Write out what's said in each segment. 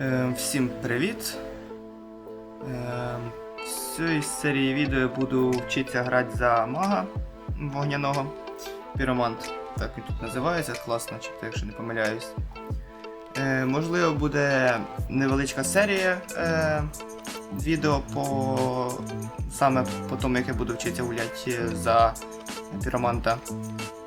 Е, Всім привіт! Е, В цій серії відео я буду вчитися грати за мага вогняного. Піромант, так він тут називається, класно, чи якщо не помиляюсь. Е, Можливо, буде невеличка серія е, відео по саме по тому, як я буду вчитися гуляти за піроманта.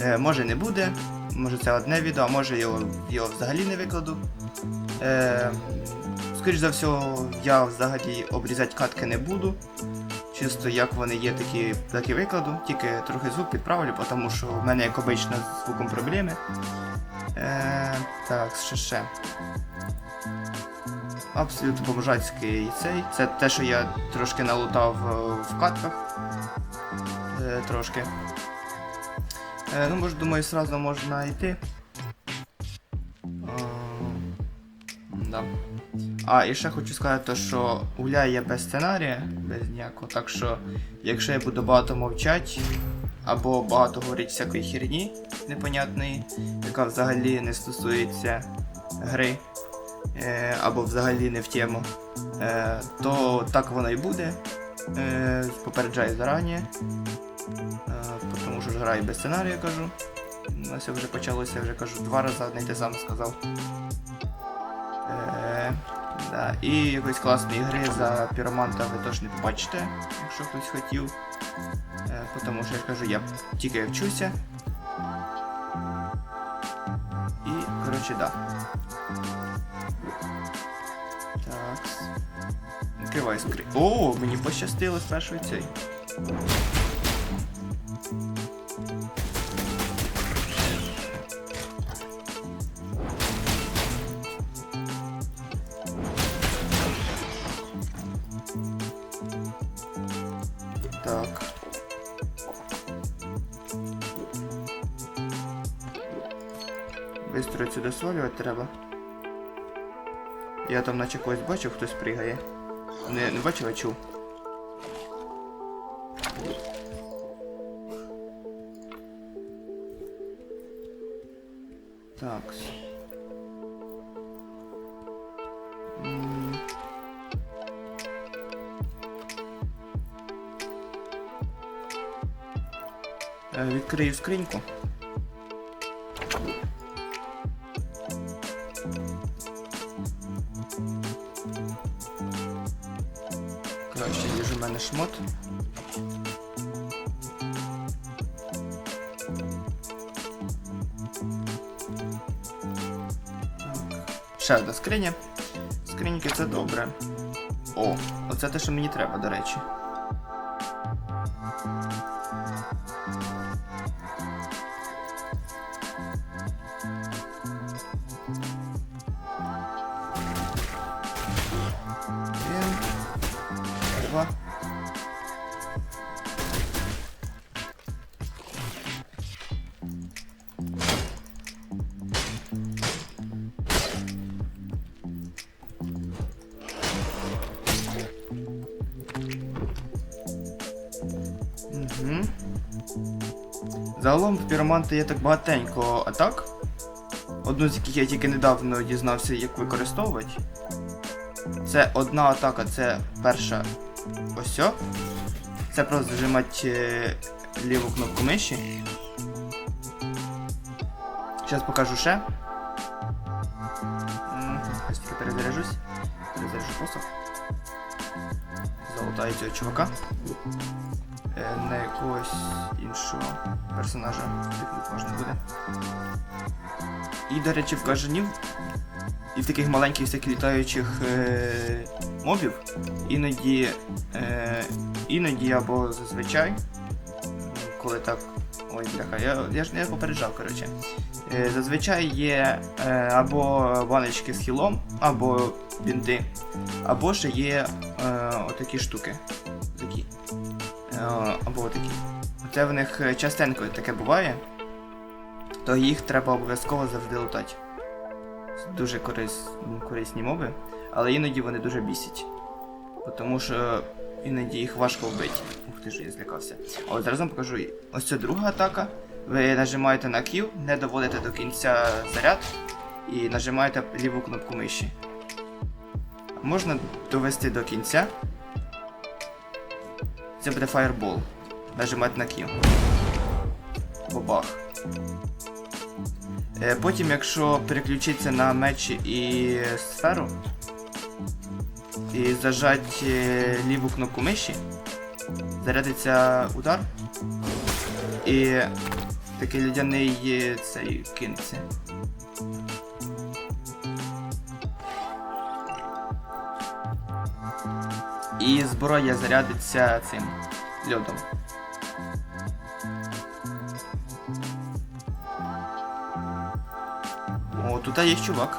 Е, може не буде, може це одне відео, а може його, його взагалі не викладу. Е, скоріш за все, я взагалі обрізати катки не буду. Чисто як вони є, такі, так і викладу, тільки трохи звук підправлю, тому що в мене, як обично, з звуком проблеми. Е, так, що ще. Абсолютно бомжацький цей. Це те, що я трошки налутав е, в катках. Е, трошки. Е, ну, може, думаю, сразу можна йти. А, да. А, і ще хочу сказати, що гуляю я без сценарія, без ніякого. Так що, якщо я буду багато мовчати, або багато говорити всякої херні непонятної, яка взагалі не стосується гри, е, або взагалі не в тему, е, то так воно і буде. Е, попереджаю зарані. Е, тому що ж граю без сценарію, кажу. У нас вже почалося, я вже кажу, два рази й те саме сказав. Е, да. І якоїсь класної гри за піроманта ви теж не побачите, якщо хтось хотів. Е, тому що я кажу, я тільки вчуся. І, коротше, да. Так. Відкриваю скрин. О, мені пощастило з першої цей. Бистро сюди свалювати треба. Я там наче когось бачив, хтось пригає. Не, не бачив, а чув. Так. Е, Відкрию скриньку. Шмот. Ще одна скриня. Скриньки це добре. О, оце те, що мені треба, до речі. Загалом в піроманти є так багатенько атак. Одну з яких я тільки недавно дізнався, як використовувати. Це одна атака, це перша ось. Це просто зажимати е, ліву кнопку миші. Зараз покажу ще. Ось тільки перезаряжусь. Перезаряжу посох. Залутаю цього чувака. Е, На якогось іншого персонажа тикнути можна буде. І, до речі, в кажанів і в таких маленьких всяких літаючих е, мобів іноді, е, іноді або зазвичай, коли так. Ой, бляха, я, я ж не попереджав, коротше. Е, зазвичай є е, або баночки з хілом, або бінти, або ще є е, отакі штуки. Такі. Е, або отакі. Це в них частенько таке буває, то їх треба обов'язково завжди лутати дуже корис, корисні моби, але іноді вони дуже бісять. Тому що іноді їх важко вбити. Ух ти ж, я злякався. От зараз вам покажу. Ось це друга атака. Ви нажимаєте на Q, не доводите до кінця заряд і нажимаєте ліву кнопку миші. можна довести до кінця. Це буде фаєрбол. Нажимати на Q. Бабах. Е, Потім, якщо переключитися на меч і сферу і зажати е, ліву кнопку миші, зарядиться удар. І такий лідяний е, цей кинеться. І зброя зарядиться цим льодом. О, тут є чувак.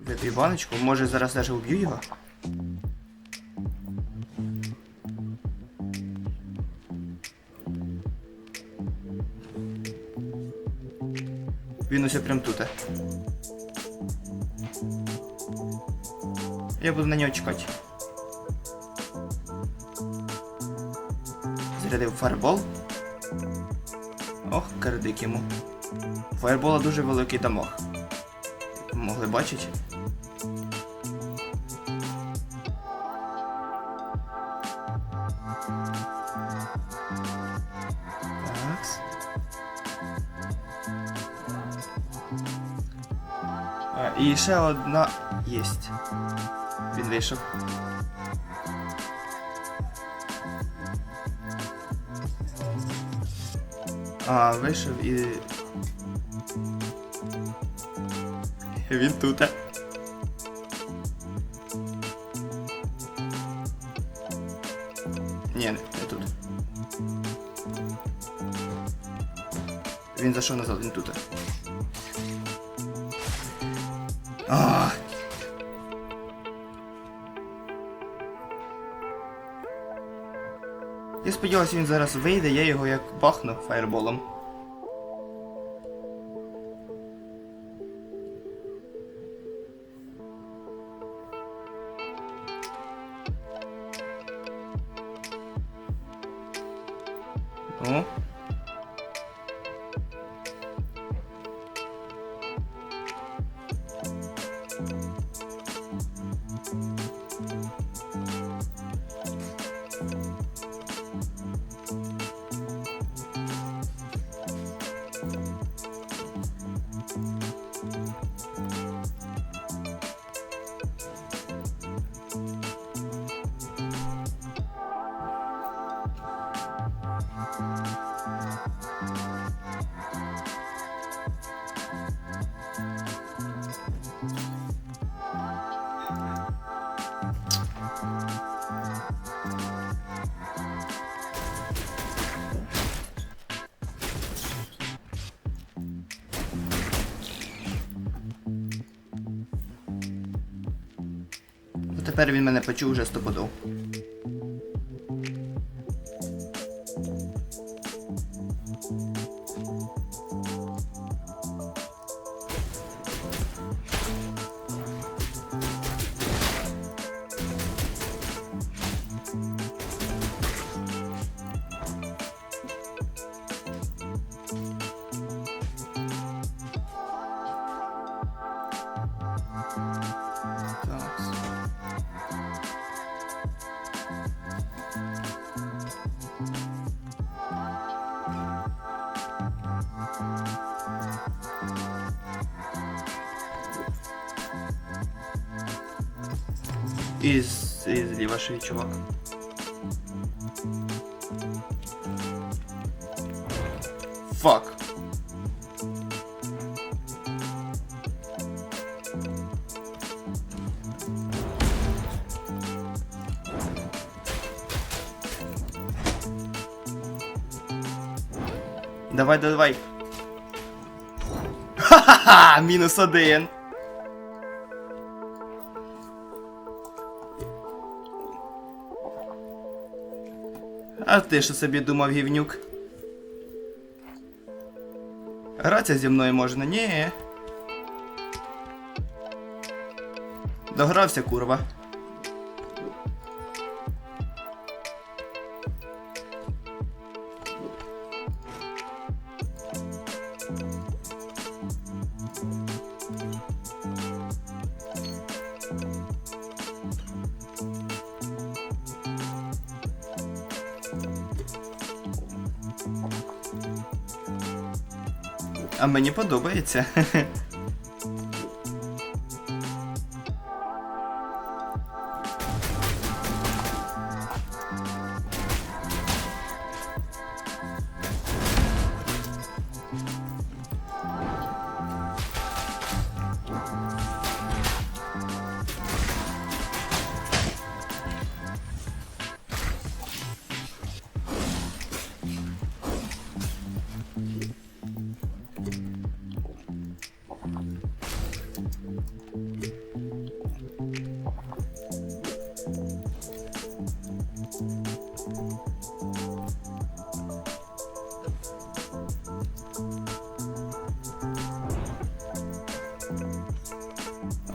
Вип'ю баночку, може зараз даже уб'ю його. Він усе прям тут. Я буду на нього чекати. Зарядив фаербол. Ох, кардик йому. Фаербола дуже великий дамаг. Могли бачити. І ще одна єсть. Він. А, вийшов і. Він тут. Ні, не тут. Він зайшов назад, він тут. А. Я сподіваюся, він зараз вийде, я його як бахну фаєрболом. О. Тепер він мене почув уже стопудов. І, з- і зліва ще є чувак. Фак. Давай, давай. Ха-ха-ха! Мінус один. А ти що собі думав, гівнюк? Гратися зі мною можна? Ні. Догрався, курва. А мені подобається.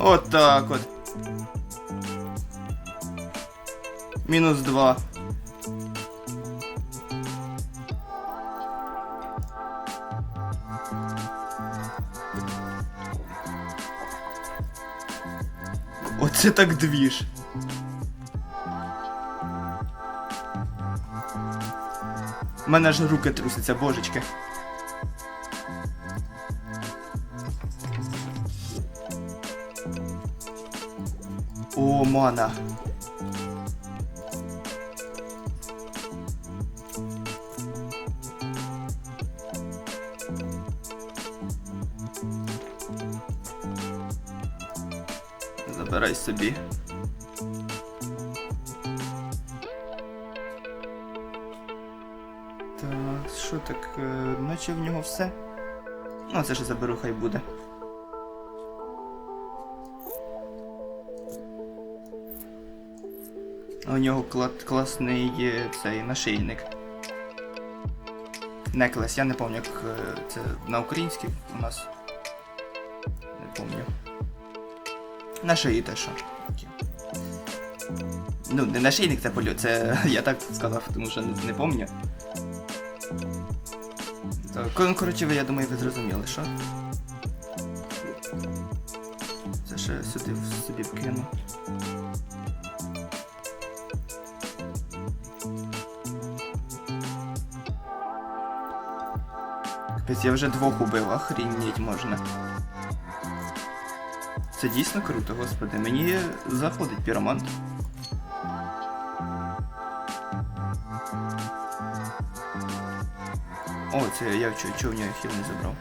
От так от. Мінус два. Оце так двіж. У мене аж руки трусяться, божечки. О, мана. Забирай собі. Так, що так, наче в нього все. Ну, це ж заберу, хай буде. У нього кла- класний е, цей нашийник. Неклес, я не пам'ятаю, як е, це на українській у нас. Не пам'ятаю. На шиї те що. Ну, не нашийник це полю, це я так сказав, тому що не, не пам'ятаю. Так, коротше, ви, я думаю, ви зрозуміли, що? Це ще сюди собі вкину. Капець, я вже двох убив, охрінеть можна. Це дійсно круто, господи. Мені заходить піромант. О, це я чого в нього хіл не забрав.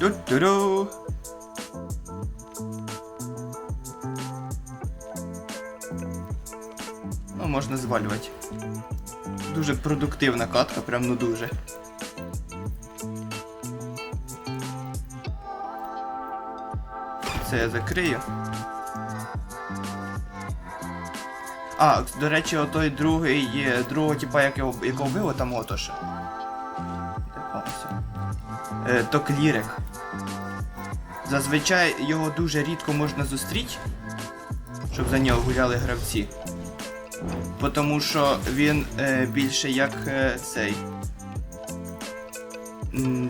Ту-ту-ду. Ну, можна звалювати. Дуже продуктивна катка, прям ну дуже. Це я закрию. А, до речі, отой другий другого, типа, як його, якого вбило там отоша. Е, то клірик. Зазвичай його дуже рідко можна зустріти, щоб за нього гуляли гравці. Тому що він е, більше як е, цей.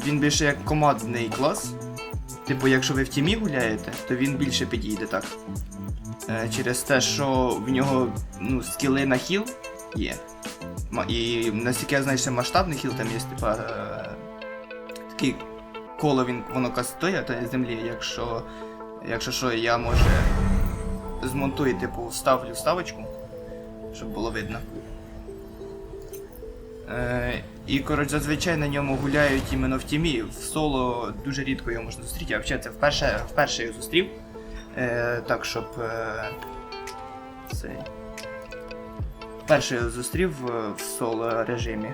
Він більше як командний клас. Типу, якщо ви в тімі гуляєте, то він більше підійде так. Е, через те, що в нього ну, скіли на хіл є. І наскільки я знаю, ще масштабний хіл там є, типа. Е, такий коло він воно кастує та землі, якщо. Якщо що, я може змонтую, типу, ставлю вставочку, щоб було видно. Е, і коротше, зазвичай на ньому гуляють іменно в тімі. В соло дуже рідко його можна зустріти, а взагалі це вперше, вперше його зустрів. Е, так, щоб. Е, цей. Вперше його зустрів в соло режимі.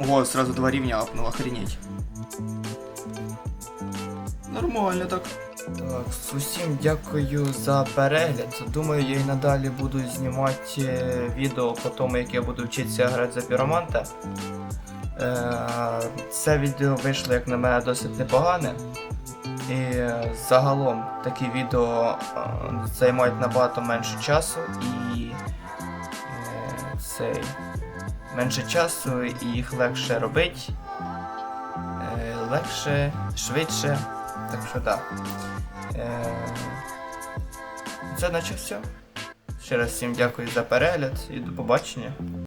Ого, сразу два рівня апнув, охренеть. Нормально так. Так, усім дякую за перегляд. Думаю, я і надалі буду знімати е, відео по тому, як я буду вчитися грати за піроманта. Е, Це відео вийшло, як на мене, досить непогане. І загалом такі відео е, займають набагато менше часу і цей, менше часу і їх легше робити. Е, легше, швидше. Так що так. Е, це наче все. Ще раз всім дякую за перегляд і до побачення.